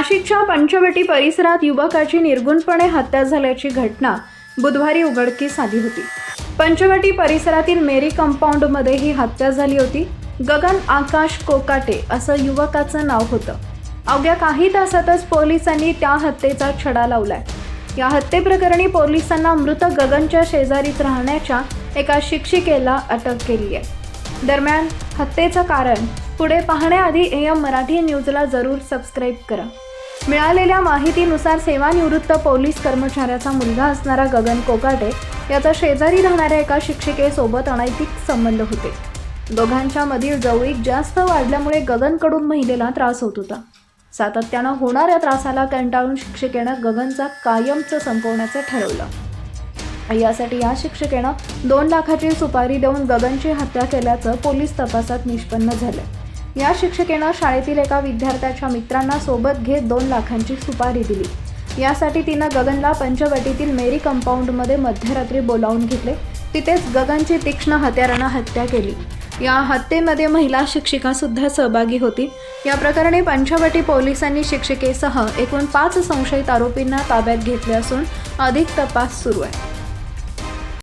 नाशिकच्या पंचवटी परिसरात युवकाची निर्गुणपणे हत्या झाल्याची घटना बुधवारी उघडकीस आली होती. पंचवटी परिसरातील मेरी कंपाऊंडमध्ये ही हत्या झाली होती. गगन आकाश कोकाटे असं युवकाचं नाव होतं. अवघ्या काही तासातच पोलिसांनी त्या हत्येचा छडा लावलाय. या हत्येप्रकरणी पोलिसांना मृत गगनच्या शेजारीत राहण्याच्या एका शिक्षिकेला अटक केली आहे दरम्यान हत्येचं कारण पुढे पाहण्याआधी एम मराठी न्यूजला जरूर सबस्क्राईब करा. मिळालेल्या माहितीनुसार सेवानिवृत्त पोलीस कर्मचाऱ्याचा मुलगा असणारा गगन कोकाटे याचा शेजारी राहणाऱ्या एका शिक्षिकेसोबत अनैतिक संबंध होते. दोघांच्या मधील जवळीक जास्त वाढल्यामुळे गगनकडून महिलेला त्रास होत होता. सातत्यानं होणाऱ्या त्रासाला कंटाळून शिक्षिकेनं गगनचा कायमचं संपवण्याचं ठरवलं. यासाठी या शिक्षिकेनं दोन लाखाची सुपारी देऊन गगनची हत्या केल्याचं पोलीस तपासात निष्पन्न झालं. या शिक्षिकेनं शाळेतील एका विद्यार्थ्याच्या मित्रांना सोबत घेत दोन लाखांची सुपारी दिली. यासाठी तिनं गगनला पंचवटीतील मेरी कंपाऊंडमध्ये मध्यरात्री बोलावून घेतले. तिथेच गगनची तीक्ष्ण हत्यारानं हत्या केली. या हत्येमध्ये महिला शिक्षिका सुद्धा सहभागी होती. या प्रकरणी पंचवटी पोलिसांनी शिक्षिकेसह एकूण पाच संशयित आरोपींना ताब्यात घेतले असून अधिक तपास सुरू आहे.